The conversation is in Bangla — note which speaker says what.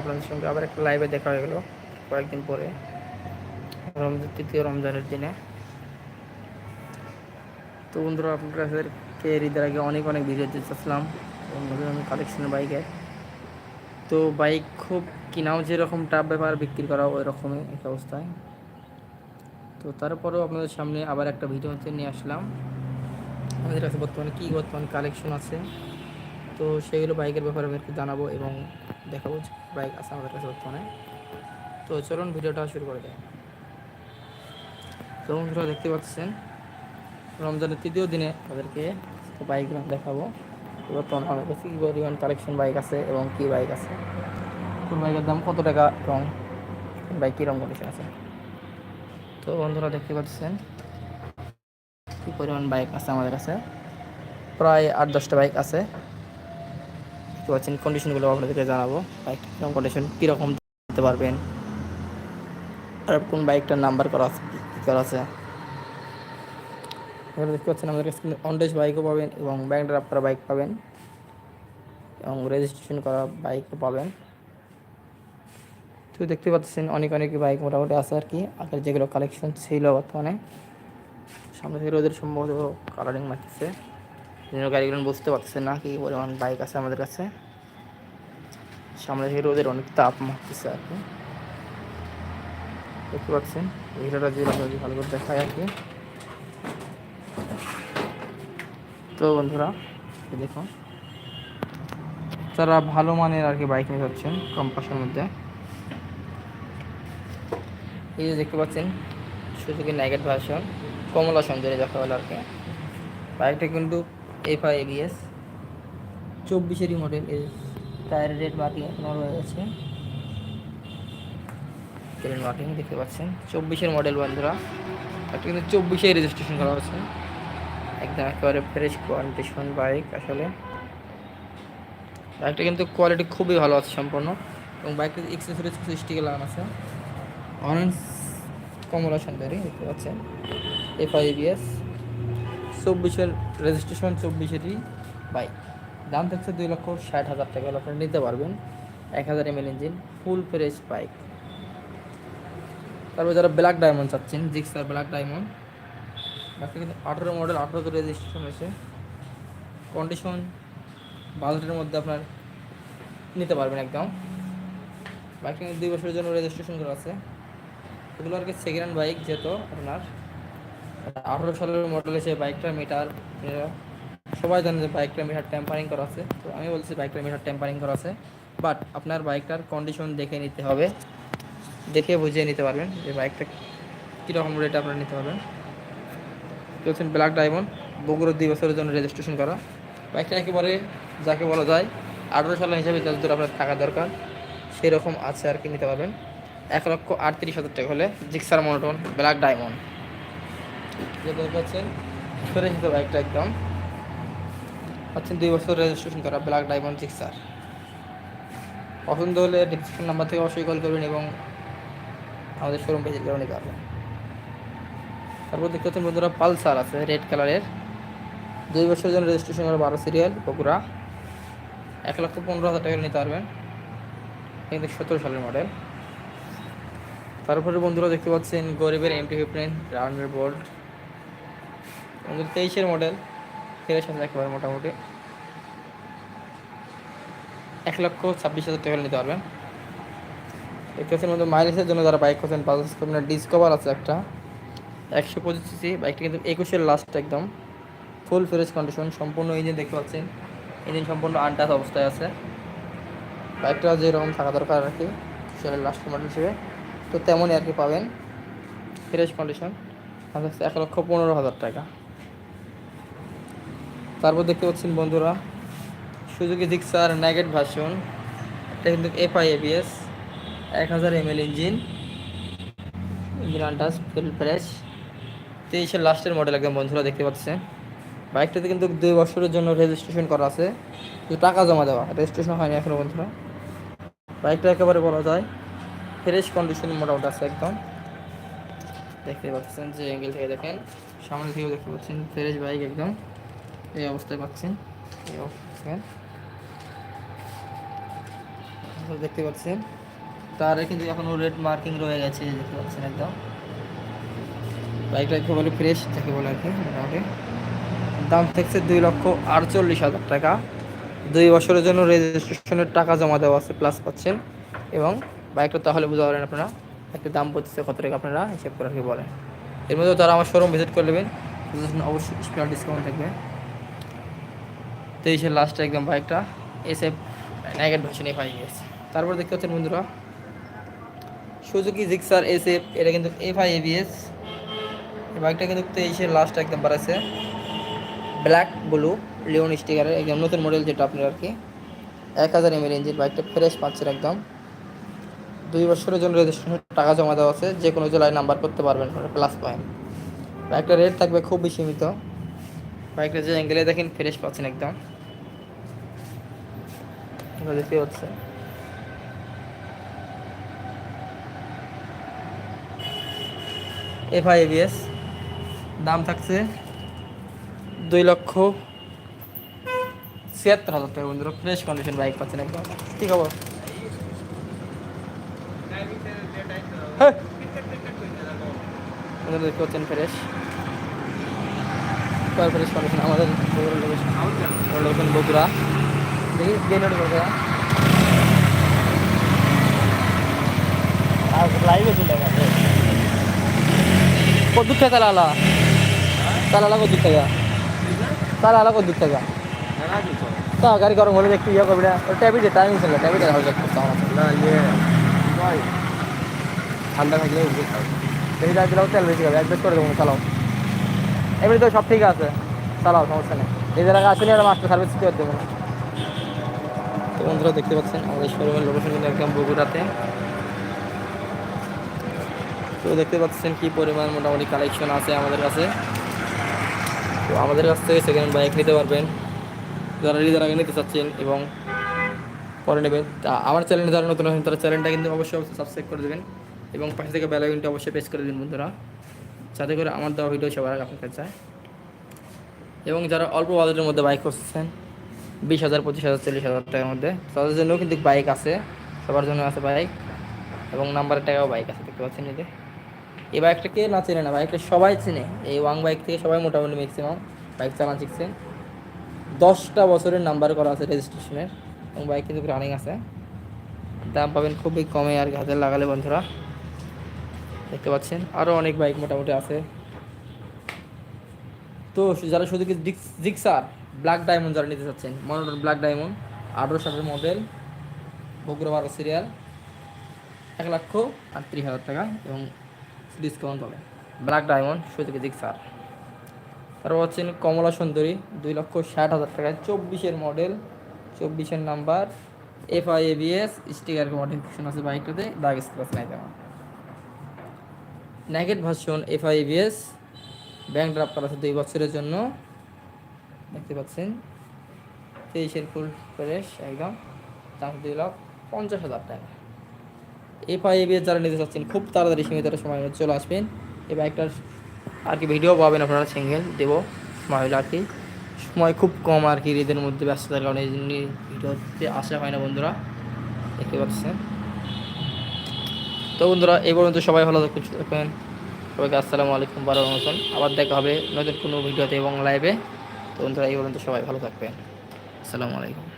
Speaker 1: আপনাদের সঙ্গে আবার একটা লাইভে দেখা হয়ে গেল, কয়েকদিন পরে, রমজান, তৃতীয় রমজানের দিনে। তো বন্ধুরা, আপনাদেরকে ঈদের আগে অনেক অনেক ভিডিও দিতেছিলাম নতুন কালেকশনের বাইকের তো বাইক খুব কিনাও যেরকম টাপ ব্যাপার, বিক্রি করাও ওই রকমই এক অবস্থায়। তো তারপরেও আপনাদের সামনে আবার একটা ভিডিও নিয়ে আসলাম। আমাদের কাছে বর্তমানে কী বর্তমানে কালেকশন আছে? তো সেগুলো বাইকের ব্যাপারে একটু জানাব এবং দেখাবো বাইক আছে আমাদের কাছে বর্তমানে। তো চলুন ভিডিওটা শুরু করে দেয় তো বন্ধুরা দেখতে পাচ্ছেন, রমজানের তৃতীয় দিনে আমাদেরকে বাইকগুলো দেখাবো। বর্তমানে আমার কাছে কী পরিমাণ কালেকশন বাইক আছে এবং কী বাইক আছে? কোন বাইকের দাম কত টাকা এবং বাইক কীরকম কন্ডিশন আছে? তো বন্ধুরা দেখতে পাচ্ছেন, কী পরিমাণ বাইক আছে আমাদের কাছে? প্রায় আট দশটা বাইক আছে। দেখতে পাচ্ছেন কন্ডিশনগুলো আপনাদেরকে জানাব। বাইক কীরকম কন্ডিশন কীরকম দিতে পারবেন। আর কোন বাইকটার নাম্বার করা আছে করা আছে। এখানে দেখতে পাচ্ছেন, আমাদের কাছে অনডেজ বাইকও পাবেন এবং ব্যাংক ড্রাফ করা বাইক পাবেন। এবং রেজিস্ট্রেশন করা বাইকও পাবেন। তো দেখতে পাচ্ছেন, অনেক অনেক বাইক মোটামুটি আছে আর কি। আগের যেগুলো কালেকশন ছিল বর্তমানে, সামনে থেকে রোদের সম্ভবত কালারিং মারতেছে। গাড়িগুলো বুঝতে পারতেছে না কি পরিমাণ বাইক আছে আমাদের কাছে। সামনে থেকে রোদের অনেক তাপ মারতেছে আর কি। দেখতে পাচ্ছেন ভিডিওটা যদি আপনাদের ভালো করে দেখায় আর কি। তো বন্ধুরা দেখুন। তারা ভালো মানের আর কি বাইক নিয়ে যাচ্ছেন কম মধ্যে। এই যে দেখতে পাচ্ছেন সুযোগের নেগেট ভার্সন কমলা সুন্দরী দেখা হলো আর কি। বাইকটা কিন্তু এফ আই এবিএস চব্বিশেরই মডেল এই টায়ারের রেট বাকি এখনও রয়েছে। ট্রেন মার্কিং দেখতে পাচ্ছেন। চব্বিশের মডেল বন্ধুরা। একটা কিন্তু চব্বিশে রেজিস্ট্রেশন করা হচ্ছে একদম একেবারে ফ্রেশ কন্ডিশন বাইক আসলে। বাইকটা কিন্তু কোয়ালিটি খুবই ভালো আছে সম্পূর্ণ। এবং বাইকটা এক্সেসরিজ কিছু লাগানো আছে। অরেঞ্জ কমলা সুন্দরী দেখতে পাচ্ছেন। এফ আই বিএস চব্বিশের রেজিস্ট্রেশন চব্বিশেরই বাইক দাম থাকছে দুই লক্ষ ষাট হাজার টাকা। হলে আপনারা নিতে পারবেন। এক হাজার ML engine full fresh bike তারপর যারা ব্ল্যাক ডায়মন্ড চাচ্ছেন জিক্সার ব্ল্যাক ডায়মন্ড বাইকটা কিন্তু আঠেরো মডেল আঠেরোতে রেজিস্ট্রেশন হয়েছে। কন্ডিশন বাজেটের মধ্যে আপনার নিতে পারবেন একদম। বাইকটা কিন্তু দুই বছরের জন্য রেজিস্ট্রেশন করা আছে। এগুলো আর কি সেকেন্ড হ্যান্ড বাইক যেহেতু আপনার। আঠেরো সালের মডেল এসে বাইকটার মিটার সবাই জানে যে বাইকটা মিটার টেম্পারিং করা আছে। তো আমি বলছি বাইকটার মিটার টেম্পারিং করা আছে। বাট আপনার বাইকটার কন্ডিশন দেখে নিতে হবে। দেখে বুঝিয়ে নিতে পারবেন যে বাইকটা কীরকম রেটে আপনারা নিতে পারবেন। চলছেন ব্ল্যাক ডায়মন্ড বগুড়ার দুই বছরের জন্য রেজিস্ট্রেশন করা। বাইকটা একেবারে যাকে বলা যায় আঠেরো সালের হিসাবে যত দূর আপনার টাকা দরকার সেই রকম আছে আর কি নিতে পারবেন। এক লক্ষ আটত্রিশ হাজার টাকা হলে জিক্সার মনোটন ব্ল্যাক ডায়মন্ড। যেটা পাচ্ছেন ফেরে নিতে বাইকটা একদম। পাচ্ছেন দুই বছর রেজিস্ট্রেশন করা ব্ল্যাক ডায়মন্ড জিক্সার। পছন্দ হলে ডিসক্রিপশন নাম্বার থেকে অবশ্যই কল করবেন এবং আমাদের শোরুম পেজে নিতে পারবেন তারপর দেখতে পাচ্ছেন বন্ধুরা পালসার আছে রেড কালারের দুই বছরের জন্য রেজিস্ট্রেশন করা বারো সিরিয়াল বগুড়া। এক লক্ষ পনেরো হাজার টাকা নিতে পারবেন। কিন্তু সতেরো সালের মডেল তারপরে বন্ধুরা দেখতে পাচ্ছেন গরিবের এমটি ফিফটিন রাউন্ডের বোল্ট তেইশের মডেল সাথে একেবারে মোটামুটি এক লক্ষ ছাব্বিশ হাজার টাকা নিতে পারবেন। দেখতে পাচ্ছেন বন্ধু মাইলেজের জন্য যারা বাইক করছেন বাজাজ কম্পানির ডিসকভার আছে একটা। একশো পঁচিশ সিসি বাইকটা কিন্তু একুশের লাস্ট একদম। ফুল ফ্রেশ কন্ডিশন সম্পূর্ণ ইঞ্জিন দেখতে পাচ্ছেন। ইঞ্জিন সম্পূর্ণ আনটাচ অবস্থায় আছে। বাইকটা যেরকম থাকা দরকার আর কি সেলের লাস্ট মডেল হিসেবে। তো তেমনই আর কি পাবেন। ফ্রেশ কন্ডিশন এক লক্ষ পনেরো হাজার টাকা। তারপর দেখতে পাচ্ছেন বন্ধুরা সুযোগী জিক্সার ন্যাগেট ভার্সন, এটা কিন্তু এফআই এবিএস, এক হাজার এমএল ইঞ্জিন ইঞ্জিন আনটাস ফুল ফ্রেশ, তেইশের লাস্টের মডেল একদম বন্ধুরা দেখতে পাচ্ছেন। বাইকটাতে কিন্তু দুই বছরের জন্য রেজিস্ট্রেশন করা আছে, শুধু টাকা জমা দেওয়া রেজিস্ট্রেশন হয়নি এখনও বন্ধুরা। বাইকটা একেবারে বলা যায় ফ্রেশ কন্ডিশন মোটামুটি আছে একদম। দেখতে পাচ্ছেন যে অ্যাঙ্গেল থেকে দেখেন সামনে থেকেও দেখতে পাচ্ছেন ফ্রেশ বাইক একদম। এই অবস্থায় পাচ্ছেন। এই অবস্থায়। দেখতে পাচ্ছেন। তার কিন্তু এখনও রেড মার্কিং রয়ে গেছে, দেখতে পাচ্ছেন একদম। বাইকটা একেবারে ফ্রেশ যাকে বলে আর কি, মোটামুটি। দাম থাকছে দুই লক্ষ আটচল্লিশ হাজার টাকা। দুই বছরের জন্য রেজিস্ট্রেশনের টাকা জমা দেওয়া আছে প্লাস পাচ্ছেন। এবং বাইকটা তাহলে বুঝতে পারেন আপনারা একটা দাম পড়তেছে কত টাকা আপনারা, হিসেব করে আর কি বলেন। এর মধ্যে তারা আমার শোরুম ভিজিট করে নেবেন। অবশ্যই স্পেশাল ডিসকাউন্ট থাকবে। তেইশের লাস্টে একদম বাইকটা এসে নাইগেট ভার্সনে পাই গেছে। তারপর দেখতে পাচ্ছেন বন্ধুরা সুজুকি জিক্সার এসএফ এটা কিন্তু এফ আই এবিএস এই বাইকটা কিন্তু তেইশের লাস্ট একদম বাড়াছে ব্ল্যাক ব্লু লিওন স্টিকারের একদম নতুন মডেল যেটা আপনার আর কি। এক হাজার এমএল ইঞ্জিন বাইকটা ফ্রেশ পাচ্ছেন একদম। দুই বছরের জন্য রেজিস্ট্রেশনের টাকা জমা দেওয়া আছে। যে কোনো জেলায় নাম্বার করতে পারবেন প্লাস পয়েন্ট বাইকটা রেট থাকবে খুবই সীমিত। বাইকটা যে অ্যাঙ্গেলে দেখেন ফ্রেশ পাচ্ছেন একদম। দেখতে পাচ্ছেন। এফআই এবিএস, দাম থাকছে দুই লক্ষ ছিয়াত্তর হাজার টাকা বন্ধুরা ফ্রেশ কন্ডিশন বাইক পাচ্ছেন একদম। ঠিক খবর? হ্যাঁ। দেখতে পাচ্ছেন ফ্রেশ ফ্রেশ কন্ডিশন আমাদের বগুড়া লোকেশন লোকেশন বগুড়া দেখি গেট বগুড়া লাইভে চলে গেছে কত দূর থেকে তালা তালা কত দূর থেকে তালা কত দূর থেকে তা গাড়ি গরম হলে একটু ইয়ে করবি না ট্যাবিটে টাইমিং ছিল ট্যাবিটে হয়ে যাচ্ছে
Speaker 2: না ইয়ে
Speaker 1: ঠান্ডা থাকলে বেশি দাঁড়িয়ে দিলেও তেল বেশি হবে অ্যাডজাস্ট করে দেবো চালাও এমনি তো সব ঠিক আছে। চালাও, সমস্যা নেই। এই জায়গায় আসলে আর মাস্টার সার্ভিস করে দেবো। তো বন্ধুরা, দেখতে পাচ্ছেন, আমাদের শোরুমের লোকেশন কিন্তু একদম বগুড়াতে। তো দেখতে পাচ্ছেন কি পরিমাণ মোটামুটি কালেকশন আছে আমাদের কাছে। তো আমাদের কাছ থেকে সেকেন্ড বাইক নিতে পারবেন। যারা নিজের আগে নিতে চাচ্ছেন এবং পরে নেবেন, তা আমার চ্যানেলে যারা নতুন আছেন, তারা চ্যানেলটা কিন্তু অবশ্যই সাবস্ক্রাইব করে দেবেন। এবং পাশে থেকে বেল আইকনটা অবশ্যই প্রেস করে দিন বন্ধুরা। যাতে করে আমার দেওয়া ভিডিও সবার আগে আপনার কাছে এবং যারা অল্প বাজেটের মধ্যে বাইক করছেন বিশ হাজার, পঁচিশ হাজার, চল্লিশ হাজার টাকার মধ্যে, তাদের জন্যও কিন্তু বাইক আছে, সবার জন্য আছে বাইক এবং নাম্বারের টাকাও বাইক আছে, দেখতে পাচ্ছেন যে। এই বাইকটা কে না চেনে না বাইকটা সবাই চেনে। এই ওয়াং বাইক থেকে সবাই মোটামুটি ম্যাক্সিমাম বাইক চালানো শিখছেন। দশটা বছরের নাম্বার করা আছে রেজিস্ট্রেশনের এবং বাইক কিন্তু রানিং আছে। দাম পাবেন খুবই কমে আর হাতে লাগালে বন্ধুরা। দেখতে পাচ্ছেন আরও অনেক বাইক মোটামুটি আছে। তো যারা শুধু কি জিক্সার ব্ল্যাক ডায়মন্ড যারা নিতে চাচ্ছেন মনোটন ব্ল্যাক ডায়মন্ড আঠারো সালের মডেল বগুড়া বারো সিরিয়াল এক লক্ষ আটত্রিশ হাজার টাকা এবং ডিসকাউন্ট পাবেন ব্ল্যাক ডায়মন্ড সুযোগে জিক্সার তারপর হচ্ছেন কমলা সুন্দরী, দুই লক্ষ ষাট হাজার টাকায় চব্বিশের মডেল চব্বিশের number F I ABS sticker modification আছে বাইকটাতে দাগ স্ক্রাচ নাই তেমন। নেগেট version F I ABS bank draft করা আছে দুই বছরের জন্য। দেখতে পাচ্ছেন, তেইশের ফুল ফ্রেশ একদম, দাম দুই লাখ পঞ্চাশ হাজার টাকা। এফ আই এবিএস যারা নিতে চাচ্ছেন, খুব তাড়াতাড়ি সীমিত সময় চলে আসবেন। এই বাইকটার আর কি ভিডিও পাবেন আপনারা সিঙ্গেল দেবো সময় হলে আর কি। সময় খুব কম আর কি, ঈদের মধ্যে ব্যস্ততার কারণে এই জন্য ভিডিওতে আসা হয় না বন্ধুরা। দেখতে পাচ্ছেন। তো বন্ধুরা, এই পর্যন্ত সবাই ভালো থাকবেন থাকবেন সবাইকে আসসালামু আলাইকুম বারো মতন আবার দেখা হবে নতুন কোনো ভিডিওতে এবং লাইভে তো বন্ধুরা, এই পর্যন্ত সবাই ভালো থাকবেন। আসসালামু আলাইকুম।